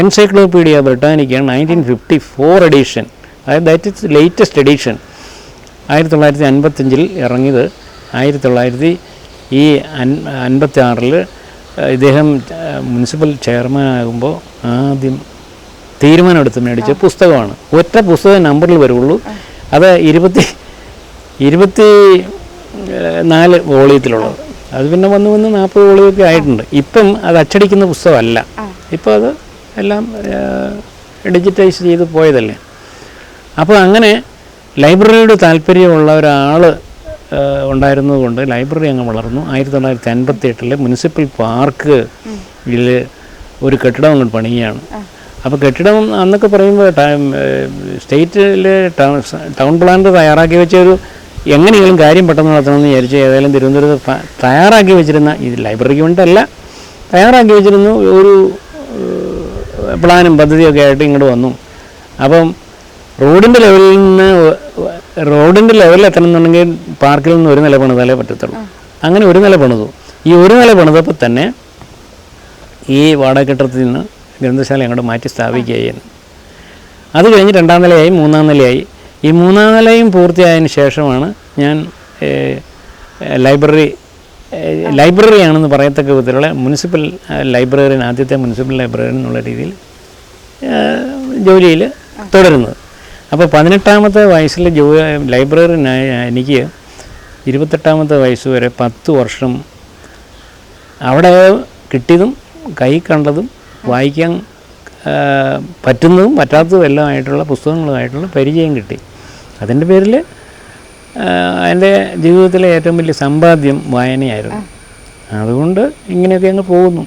Encyclopaedia Britannica nineteen fifty four edition അതായത് that is latest edition ആയിരത്തി തൊള്ളായിരത്തി അൻപത്തഞ്ചിൽ ഇറങ്ങിയത്. ആയിരത്തി തൊള്ളായിരത്തി ഈ അൻ അൻപത്തി ആറിൽ ഇദ്ദേഹം മുനിസിപ്പൽ ചെയർമാൻ ആകുമ്പോൾ ആദ്യം തീരുമാനമെടുത്ത് മേടിച്ച പുസ്തകമാണ്. ഒറ്റ പുസ്തക നമ്പറിൽ വരുള്ളൂ. അത് ഇരുപത്തി ഇരുപത്തി നാല് വോളിയത്തിലുള്ളത്. അത് പിന്നെ വന്ന് വന്ന് നാൽപ്പത് വോളിയൊക്കെ ആയിട്ടുണ്ട്. ഇപ്പം അത് അച്ചടിക്കുന്ന പുസ്തകമല്ല. ഇപ്പം അത് എല്ലാം ഡിജിറ്റൈസ് ചെയ്ത് പോയതല്ലേ? അപ്പോൾ അങ്ങനെ ലൈബ്രറിയുടെ താല്പര്യമുള്ള ഒരാൾ ഉണ്ടായിരുന്നതുകൊണ്ട് ലൈബ്രറി അങ്ങ് വളർന്നു. ആയിരത്തി തൊള്ളായിരത്തി അൻപത്തി എട്ടിൽ മുനിസിപ്പൽ പാർക്ക് ഇതിൽ ഒരു കെട്ടിടം അങ്ങോട്ട് പണിയുകയാണ്. അപ്പോൾ കെട്ടിടം അന്നൊക്കെ പറയുമ്പോൾ സ്റ്റേറ്റിൽ ടൗൺ പ്ലാൻ തയ്യാറാക്കി വെച്ച ഒരു എങ്ങനെയെങ്കിലും കാര്യം പെട്ടെന്ന് നടത്തണമെന്ന് വിചാരിച്ച് ഏതായാലും തിരുവനന്തപുരത്ത് തയ്യാറാക്കി വെച്ചിരുന്ന ഇത് ലൈബ്രറിക്ക് വേണ്ടിയല്ല തയ്യാറാക്കി വെച്ചിരുന്നു ഒരു പ്ലാനും പദ്ധതിയൊക്കെ ആയിട്ട് ഇങ്ങോട്ട് വന്നു. അപ്പം റോഡിന്റെ ലെവലിൽ നിന്ന് റോഡിന്റെ ലെവലിൽ എത്തണമെന്നുണ്ടെങ്കിൽ പാർക്കിൽ നിന്ന് ഒരു നില പണിതാലേ പറ്റത്തുള്ളൂ. അങ്ങനെ ഒരു നില പണിതു. ഈ ഒരു നില പണിതപ്പോൾ തന്നെ ഈ വാടകക്കെട്ടത്തിൽ നിന്ന് ഗ്രന്ഥശാല അങ്ങോട്ട് മാറ്റി സ്ഥാപിക്കുകയായിരുന്നു. അത് കഴിഞ്ഞ് രണ്ടാം നിലയായി മൂന്നാം നിലയായി. ഈ മൂന്നാം നിലയും പൂർത്തിയായതിന് ശേഷമാണ് ഞാൻ ലൈബ്രറി ലൈബ്രറിയാണെന്ന് പറയത്തക്ക വിധത്തിലുള്ള മുനിസിപ്പൽ ലൈബ്രറിയൻ ആദ്യത്തെ മുനിസിപ്പൽ ലൈബ്രറിയൻ എന്നുള്ള രീതിയിൽ ജോലിയിൽ തുടരുന്നത്. അപ്പോൾ പതിനെട്ടാമത്തെ വയസ്സിൽ ജോ ലൈബ്രറിനായി എനിക്ക് ഇരുപത്തെട്ടാമത്തെ വയസ്സ് വരെ പത്ത് വർഷം അവിടെ കിട്ടിയതും കൈ കണ്ടതും വായിക്കാൻ പറ്റുന്നതും പറ്റാത്തതും എല്ലാം ആയിട്ടുള്ള പുസ്തകങ്ങളുമായിട്ടുള്ള പരിചയം കിട്ടി. അതിന്റെ പേരിൽ എന്റെ ജീവിതത്തിലെ ഏറ്റവും വലിയ സമ്പാദ്യം വായനയായിരുന്നു. അതുകൊണ്ട് ഇങ്ങനെയൊക്കെ അങ്ങ് പോകുന്നു.